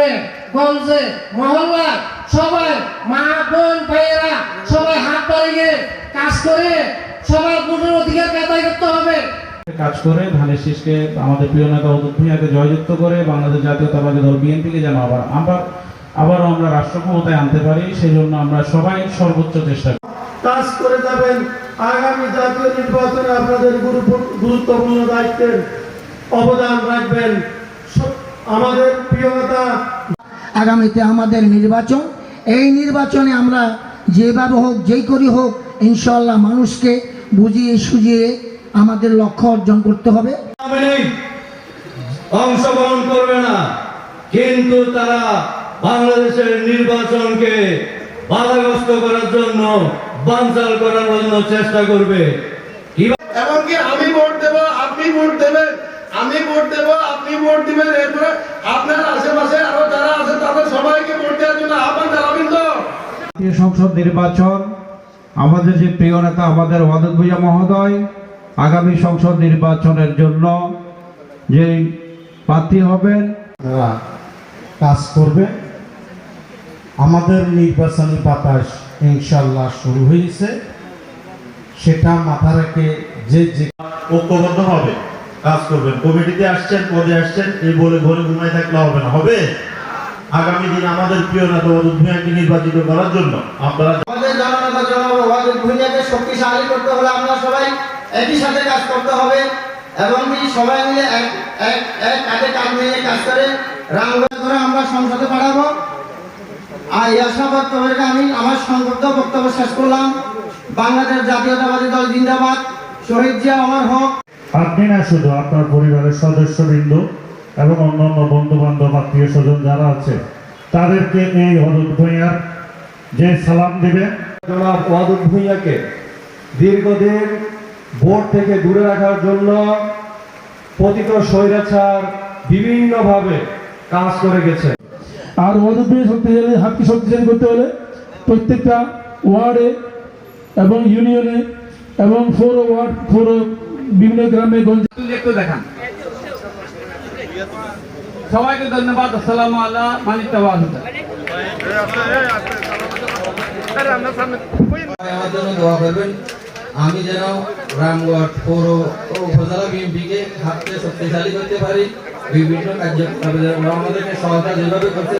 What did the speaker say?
গ্রামে গঞ্জে মহল্লা সবাই মা বোন ভাইয়েরা সবাই হাত বাড়িয়ে কাজ করে সবার ভোটের অধিকার আদায় করতে হবে। কাজ করে ধানের শীষকে আমাদের প্রিয় নেতা অদূত ভূঁইয়াকে জয়যুক্ত করে বাংলাদেশ জাতীয়তাবাদী দল বিএনপিকে যেন আবার আবার আবারও আমরা রাষ্ট্র ক্ষমতায় আনতে পারি সেই জন্য আমরা সবাই সর্বোচ্চ চেষ্টা করি। কাজ করে যাবেন আগামী জাতীয় নির্বাচনে আপনাদের গুরুত্ব- গুরুত্বপূর্ণ দায়িত্বের অবদান রাখবেন। আমাদের প্রিয় নেতা। আগামীতে আমাদের নির্বাচন। এই নির্বাচনে আমরা যেভাবে হোক যেই করি হোক ইনশাল্লাহ মানুষকে বুঝিয়ে সুঝিয়ে আমাদের লক্ষ্য অর্জন করতে হবে। অংশগ্রহণ করবে না কিন্তু তারা বাংলাদেশের নির্বাচনকে বাধাগ্রস্ত করার জন্য বানচাল করার জন্য চেষ্টা করবে এমনকি আমি ভোট দেব আপনি ভোট দেবেন আমি ভোট আপনি ভোট দিবেন। এরপরে আপনার আশেপাশে আরও যারা আছে তাদের সবাইকে ভোট দেওয়ার জন্য আহ্বান জানাবেন তো। জাতীয় সংসদ নির্বাচন আমাদের যে প্রিয় নেতা আমাদের ওয়াদুদ ভূঁইয়া মহোদয় আগামী সংসদ নির্বাচনের জন্য যে প্রার্থী হবেন কাজ করবে আমাদের নির্বাচনী বাতাস ইনশাল্লাহ শুরু হয়েছে। সেটা মাথা রেখে যে যে ঐক্যবদ্ধভাবে কাজ করবেন। কমিটিতে আসছেন, পদে আসছেন, এই বলে ঘরে ঘুমায় থাকলে হবে না। হবে? আগামী দিন আমাদের প্রিয় নেতা ভূঁইয়াকে নির্বাচিত করার জন্য আপনারা ভূঁইয়াকে শক্তিশালী করতে হলে আমরা সবাই একই সাথে কাজ করতে হবে এবং কি সবাই মিলে এক এক এক কাঁধে কাঁধ মিলিয়ে কাজ করে রাঙ্গ করে আমরা সংসদে পাঠাবো। আর বক্তব্য রেখে আমি আমার সংক্ষিপ্ত বক্তব্য শেষ করলাম। বাংলাদেশ জাতীয়তাবাদী দল জিন্দাবাদ। শহীদ জিয়া আমার হক আপনি না শুধু আপনার পরিবারের সদস্যবৃন্দ এবং অন্যান্য বন্ধু বান্ধব আত্মীয় স্বজন যারা আছে তাদেরকে এই হলুদ ভূঁইয়ার যে সালাম দিবেন জনাব ওয়াদুদ ভূঁইয়াকে দীর্ঘদিন ভোট থেকে দূরে রাখার জন্য পতিত স্বৈরাচার বিভিন্নভাবে কাজ করে গেছে। আর ওয়াদুদ্দিন শক্তিশালী হাতকে শক্তিশালী করতে হলে প্রত্যেকটা ওয়ার্ডে এবং ইউনিয়নে এবং ফোর ওয়ার্ড ফোর বিভিন্ন গ্রামে গঞ্জে একটু দেখান। সবাইকে ধন্যবাদ আসসালামু আল্লাহ মালিক তাবাদ আমার জন্য দোয়া করবেন। আমি যেন রামগড় পৌর ও উপজেলা বিএনপিকে হাতে শক্তিশালী করতে পারি। বিভিন্ন কার্যক্রমে আমাদেরকে সহায়তা যেভাবে করতে